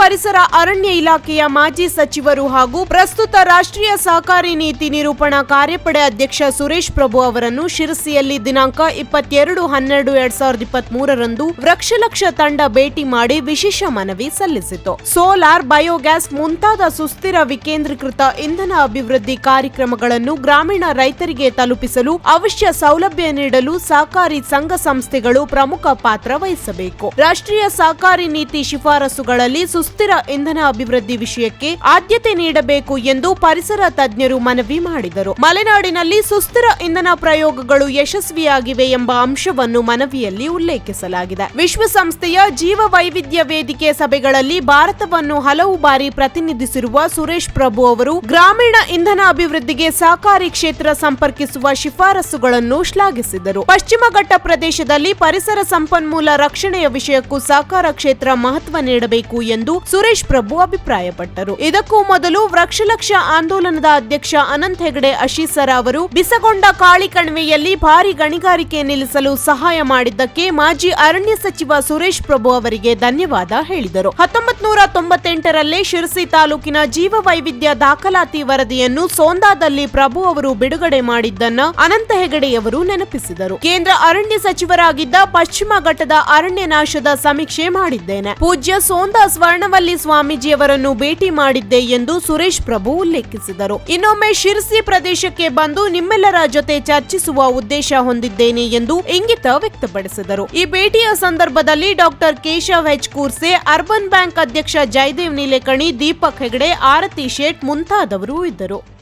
ಪರಿಸರ ಅರಣ್ಯ ಇಲಾಖೆಯ ಮಾಜಿ ಸಚಿವರು ಹಾಗೂ ಪ್ರಸ್ತುತ ರಾಷ್ಟ್ರೀಯ ಸಹಕಾರಿ ನೀತಿ ನಿರೂಪಣಾ ಕಾರ್ಯಪಡೆ ಅಧ್ಯಕ್ಷ ಸುರೇಶ್ ಪ್ರಭು ಅವರನ್ನು ಶಿರಸಿಯಲ್ಲಿ ದಿನಾಂಕ ಇಪ್ಪತ್ತೆರಡು ಹನ್ನೆರಡು ಎರಡ್ ಸಾವಿರದ ಇಪ್ಪತ್ತ್ ಮೂರರಂದು ವೃಕ್ಷಲಕ್ಷ ತಂಡ ಭೇಟಿ ಮಾಡಿ ವಿಶೇಷ ಮನವಿ ಸಲ್ಲಿಸಿತು. ಸೋಲಾರ್ ಬಯೋಗ್ಯಾಸ್ ಮುಂತಾದ ಸುಸ್ಥಿರ ವಿಕೇಂದ್ರೀಕೃತ ಇಂಧನ ಅಭಿವೃದ್ಧಿ ಕಾರ್ಯಕ್ರಮಗಳನ್ನು ಗ್ರಾಮೀಣ ರೈತರಿಗೆ ತಲುಪಿಸಲು ಅವಶ್ಯ ಸೌಲಭ್ಯ ನೀಡಲು ಸಹಕಾರಿ ಸಂಘ ಸಂಸ್ಥೆಗಳು ಪ್ರಮುಖ ಪಾತ್ರ ವಹಿಸಬೇಕು. ರಾಷ್ಟ್ರೀಯ ಸಹಕಾರಿ ನೀತಿ ಶಿಫಾರಸುಗಳಲ್ಲಿ ಸುಸ್ಥಿರ ಇಂಧನ ಅಭಿವೃದ್ಧಿ ವಿಷಯಕ್ಕೆ ಆದ್ಯತೆ ನೀಡಬೇಕು ಎಂದು ಪರಿಸರ ತಜ್ಞರು ಮನವಿ ಮಾಡಿದರು. ಮಲೆನಾಡಿನಲ್ಲಿ ಸುಸ್ಥಿರ ಇಂಧನ ಪ್ರಯೋಗಗಳು ಯಶಸ್ವಿಯಾಗಿವೆ ಎಂಬ ಅಂಶವನ್ನು ಮನವಿಯಲ್ಲಿ ಉಲ್ಲೇಖಿಸಲಾಗಿದೆ. ವಿಶ್ವಸಂಸ್ಥೆಯ ಜೀವ ವೈವಿಧ್ಯ ವೇದಿಕೆ ಸಭೆಗಳಲ್ಲಿ ಭಾರತವನ್ನು ಹಲವು ಬಾರಿ ಪ್ರತಿನಿಧಿಸಿರುವ ಸುರೇಶ್ ಪ್ರಭು ಅವರು ಗ್ರಾಮೀಣ ಇಂಧನ ಅಭಿವೃದ್ಧಿಗೆ ಸಹಕಾರಿ ಕ್ಷೇತ್ರ ಸಂಪರ್ಕಿಸುವ ಶಿಫಾರಸುಗಳನ್ನು ಶ್ಲಾಘಿಸಿದರು. ಪಶ್ಚಿಮ ಘಟ್ಟ ಪ್ರದೇಶದಲ್ಲಿ ಪರಿಸರ ಸಂಪನ್ಮೂಲ ರಕ್ಷಣೆಯ ವಿಷಯಕ್ಕೂ ಸಹಕಾರ ಕ್ಷೇತ್ರ ಮಹತ್ವ ನೀಡಬೇಕು ಎಂದು ಸುರೇಶ್ ಪ್ರಭು ಅಭಿಪ್ರಾಯಪಟ್ಟರು. ಇದಕ್ಕೂ ಮೊದಲು ವೃಕ್ಷಲಕ್ಷ ಆಂದೋಲನದ ಅಧ್ಯಕ್ಷ ಅನಂತ ಹೆಗಡೆ ಅಶೀಸರ ಅವರು ಬಿಸಗೊಂಡ ಕಾಳಿ ಕಣಿವೆಯಲ್ಲಿ ಭಾರಿ ಗಣಿಗಾರಿಕೆ ನಿಲ್ಲಿಸಲು ಸಹಾಯ ಮಾಡಿದ್ದಕ್ಕೆ ಮಾಜಿ ಅರಣ್ಯ ಸಚಿವ ಸುರೇಶ್ ಪ್ರಭು ಅವರಿಗೆ ಧನ್ಯವಾದ ಹೇಳಿದರು. ಹತ್ತೊಂಬತ್ ನೂರ ತೊಂಬತ್ತೆಂಟರಲ್ಲೇ ಶಿರಸಿ ತಾಲೂಕಿನ ಜೀವ ವೈವಿಧ್ಯ ದಾಖಲಾತಿ ವರದಿಯನ್ನು ಸೋಂದಾದಲ್ಲಿ ಪ್ರಭು ಅವರು ಬಿಡುಗಡೆ ಮಾಡಿದ್ದನ್ನ ಅನಂತ ಹೆಗಡೆಯವರು ನೆನಪಿಸಿದರು. ಕೇಂದ್ರ ಅರಣ್ಯ ಸಚಿವರಾಗಿದ್ದ ಪಶ್ಚಿಮ ಘಟ್ಟದ ಅರಣ್ಯ ನಾಶದ ಸಮೀಕ್ಷೆ ಮಾಡಿದ್ದೇನೆ. ಪೂಜ್ಯ ಸೋಂದಾ ಸ್ವರ್ಣವಲ್ಲಿ ಸ್ವಾಮೀಜಿಯವರನ್ನು ಭೇಟಿ ಮಾಡಿದ್ದೆ ಎಂದು ಸುರೇಶ್ ಪ್ರಭು ಉಲ್ಲೇಖಿಸಿದರು. ಇನ್ನೊಮ್ಮೆ ಶಿರಸಿ ಪ್ರದೇಶಕ್ಕೆ ಬಂದು ನಿಮ್ಮೆಲ್ಲರ ಜೊತೆ ಚರ್ಚಿಸುವ ಉದ್ದೇಶ ಹೊಂದಿದ್ದೇನೆ ಎಂದು ಇಂಗಿತ ವ್ಯಕ್ತಪಡಿಸಿದರು. ಈ ಭೇಟಿಯ ಸಂದರ್ಭದಲ್ಲಿ doctor Keshav H Kurse, urban bank ಅಧ್ಯಕ್ಷ ಜಯದೇವ್ ನೀಲೇಕಣಿ, ದೀಪಕ್ ಹೆಗಡೆ, ಆರತಿ ಶೇಟ್ ಮುಂತಾದವರು ಇದ್ದರು.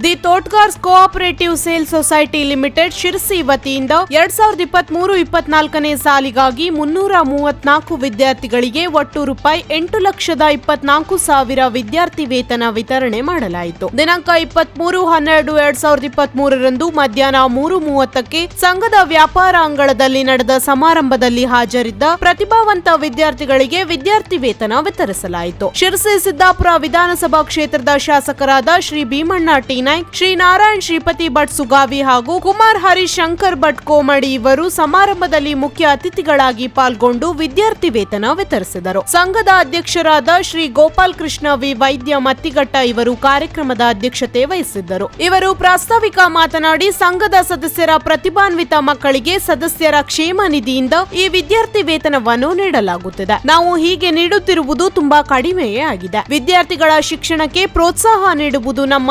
The Totgars cooperative sale society limited Sirsi ವತಿಯಿಂದ ಎರಡ್ ಸಾವಿರದ ಇಪ್ಪತ್ತ್ ಮೂರು ಇಪ್ಪತ್ನಾಲ್ಕನೇ ಸಾಲಿಗಾಗಿ ಮುನ್ನೂರ ಮೂವತ್ನಾಲ್ಕು ವಿದ್ಯಾರ್ಥಿಗಳಿಗೆ ಒಟ್ಟು ರೂಪಾಯಿ ಎಂಟು ಲಕ್ಷದ ಇಪ್ಪತ್ನಾಲ್ಕು ಸಾವಿರ ವಿದ್ಯಾರ್ಥಿ ವೇತನ ವಿತರಣೆ ಮಾಡಲಾಯಿತು. ದಿನಾಂಕ ಇಪ್ಪತ್ಮೂರು, ಹನ್ನೆರಡು, ಎರಡ್ ಸಾವಿರದ ಇಪ್ಪತ್ತ್ ಮೂರರಂದು ಮಧ್ಯಾಹ್ನ ಮೂರು ಮೂವತ್ತಕ್ಕೆ ಸಂಘದ ವ್ಯಾಪಾರ ಅಂಗಳದಲ್ಲಿ ನಡೆದ ಸಮಾರಂಭದಲ್ಲಿ ಹಾಜರಿದ್ದ ಪ್ರತಿಭಾವಂತ ವಿದ್ಯಾರ್ಥಿಗಳಿಗೆ ವಿದ್ಯಾರ್ಥಿ ವೇತನ ವಿತರಿಸಲಾಯಿತು. ಶಿರಸಿ ಸಿದ್ದಾಪುರ ವಿಧಾನಸಭಾ ಕ್ಷೇತ್ರದ ಶಾಸಕರಾದ ಶ್ರೀ ಭೀಮಣ್ಣ ಟಿ. ನಾಯ್ಕ್ ಶ್ರೀ ನಾರಾಯಣ್, ಶ್ರೀಪತಿ ಭಟ್ ಸುಗಾವಿ ಹಾಗೂ ಕುಮಾರ್ ಹರಿಶಂಕರ್ ಶಂಕರ್ ಭಟ್ ಕೋಮಡಿ ಇವರು ಸಮಾರಂಭದಲ್ಲಿ ಮುಖ್ಯ ಅತಿಥಿಗಳಾಗಿ ಪಾಲ್ಗೊಂಡು ವಿದ್ಯಾರ್ಥಿ ವೇತನ ವಿತರಿಸಿದರು. ಸಂಘದ ಅಧ್ಯಕ್ಷರಾದ ಶ್ರೀ ಗೋಪಾಲ್ ಕೃಷ್ಣ ವಿ ವೈದ್ಯ ಮತ್ತಿಘಟ್ಟ ಇವರು ಕಾರ್ಯಕ್ರಮದ ಅಧ್ಯಕ್ಷತೆ ವಹಿಸಿದ್ದರು. ಇವರು ಪ್ರಾಸ್ತಾವಿಕ ಮಾತನಾಡಿ, ಸಂಘದ ಸದಸ್ಯರ ಪ್ರತಿಭಾನ್ವಿತ ಮಕ್ಕಳಿಗೆ ಸದಸ್ಯರ ಕ್ಷೇಮ ನಿಧಿಯಿಂದ ಈ ವಿದ್ಯಾರ್ಥಿ ವೇತನವನ್ನು ನೀಡಲಾಗುತ್ತಿದೆ. ನಾವು ಹೀಗೆ ನೀಡುತ್ತಿರುವುದು ತುಂಬಾ ಕಡಿಮೆಯೇ ಆಗಿದೆ. ವಿದ್ಯಾರ್ಥಿಗಳ ಶಿಕ್ಷಣಕ್ಕೆ ಪ್ರೋತ್ಸಾಹ ನೀಡುವುದು ನಮ್ಮ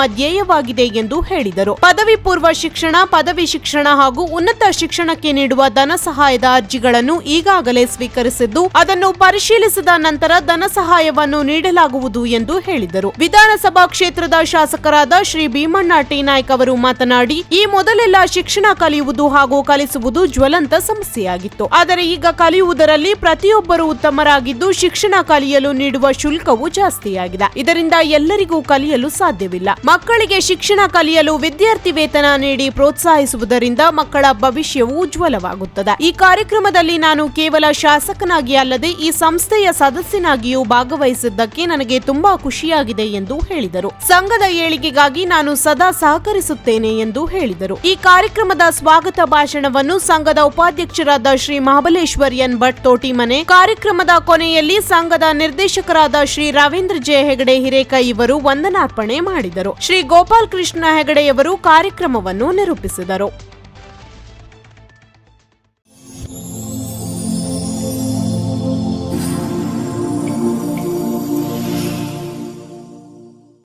ಧ್ಯೇಯವಾಗಿದೆ ಎಂದು ಹೇಳಿದರು. ಪದವಿ ಪೂರ್ವ ಶಿಕ್ಷಣ, ಪದವಿ ಶಿಕ್ಷಣ ಹಾಗೂ ಉನ್ನತ ಶಿಕ್ಷಣಕ್ಕೆ ನೀಡುವ ಧನ ಸಹಾಯದ ಅರ್ಜಿಗಳನ್ನು ಈಗಾಗಲೇ ಸ್ವೀಕರಿಸಿದ್ದು, ಅದನ್ನು ಪರಿಶೀಲಿಸಿದ ನಂತರ ಧನ ಸಹಾಯವನ್ನು ನೀಡಲಾಗುವುದು ಎಂದು ಹೇಳಿದರು. ವಿಧಾನಸಭಾ ಕ್ಷೇತ್ರದ ಶಾಸಕರಾದ ಶ್ರೀ ಭೀಮಣ್ಣ ಟಿ. ನಾಯ್ಕ್ ಅವರು ಮಾತನಾಡಿ, ಈ ಮೊದಲೆಲ್ಲ ಶಿಕ್ಷಣ ಕಲಿಯುವುದು ಹಾಗೂ ಕಲಿಸುವುದು ಜ್ವಲಂತ ಸಮಸ್ಯೆಯಾಗಿತ್ತು. ಆದರೆ ಈಗ ಕಲಿಯುವುದರಲ್ಲಿ ಪ್ರತಿಯೊಬ್ಬರು ಉತ್ತಮರಾಗಿದ್ದು, ಶಿಕ್ಷಣ ಕಲಿಯಲು ನೀಡುವ ಶುಲ್ಕವು ಜಾಸ್ತಿಯಾಗಿದೆ. ಇದರಿಂದ ಎಲ್ಲರಿಗೂ ಕಲಿಯಲು ಸಾಧ್ಯವಿಲ್ಲ. ಮಕ್ಕಳಿಗೆ ಶಿಕ್ಷಣ ಕಲಿಯಲು ವಿದ್ಯಾರ್ಥಿ ವೇತನ ನೀಡಿ ಪ್ರೋತ್ಸಾಹಿಸುವುದರಿಂದ ಮಕ್ಕಳ ಭವಿಷ್ಯವು ಉಜ್ವಲವಾಗುತ್ತದೆ. ಈ ಕಾರ್ಯಕ್ರಮದಲ್ಲಿ ನಾನು ಕೇವಲ ಶಾಸಕನಾಗಿ ಅಲ್ಲದೆ ಈ ಸಂಸ್ಥೆಯ ಸದಸ್ಯನಾಗಿಯೂ ಭಾಗವಹಿಸಿದ್ದಕ್ಕೆ ನನಗೆ ತುಂಬಾ ಖುಷಿಯಾಗಿದೆ ಎಂದು ಹೇಳಿದರು. ಸಂಘದ ಏಳಿಗೆಗಾಗಿ ನಾನು ಸದಾ ಸಹಕರಿಸುತ್ತೇನೆ ಎಂದು ಹೇಳಿದರು. ಈ ಕಾರ್ಯಕ್ರಮದ ಸ್ವಾಗತ ಭಾಷಣವನ್ನು ಸಂಘದ ಉಪಾಧ್ಯಕ್ಷರಾದ ಶ್ರೀ ಮಹಾಬಲೇಶ್ವರ್ ಎನ್ ಭಟ್ ತೋಟಿಮನೆ, ಕಾರ್ಯಕ್ರಮದ ಕೊನೆಯಲ್ಲಿ ಸಂಘದ ನಿರ್ದೇಶಕರಾದ ಶ್ರೀ ರವೀಂದ್ರ ಜೆ ಹೆಗಡೆ ಹಿರೇಕ ಇವರು ವಂದನಾರ್ಪಣೆ ಮಾಡಿದರು. ಶ್ರೀ ಕೃಷ್ಣ ಹೆಗಡೆಯವರು ಕಾರ್ಯಕ್ರಮವನ್ನು ನಿರೂಪಿಸಿದರು.